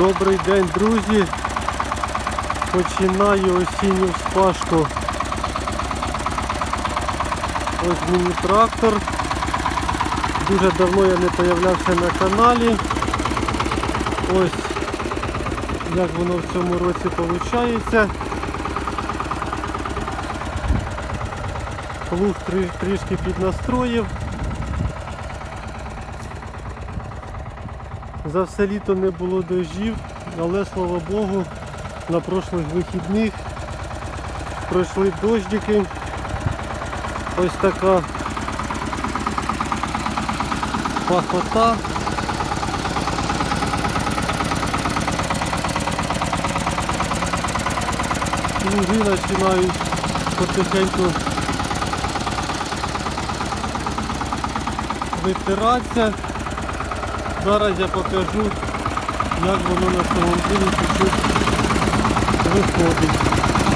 Добрий день, друзі. Починаю осінню вспашку. Ось міні-трактор. Дуже давно я не появлявся на каналі. Ось як воно в цьому році виходить. Плуг трі- трішки піднастроїв. За все літо не було дощів, але слава Богу, на прошлих вихідних пройшли дощики. Ось така пахота. Луги починають потихеньку витиратися. Зараз я покажу, як воно на самом деле чуть-чуть виходить.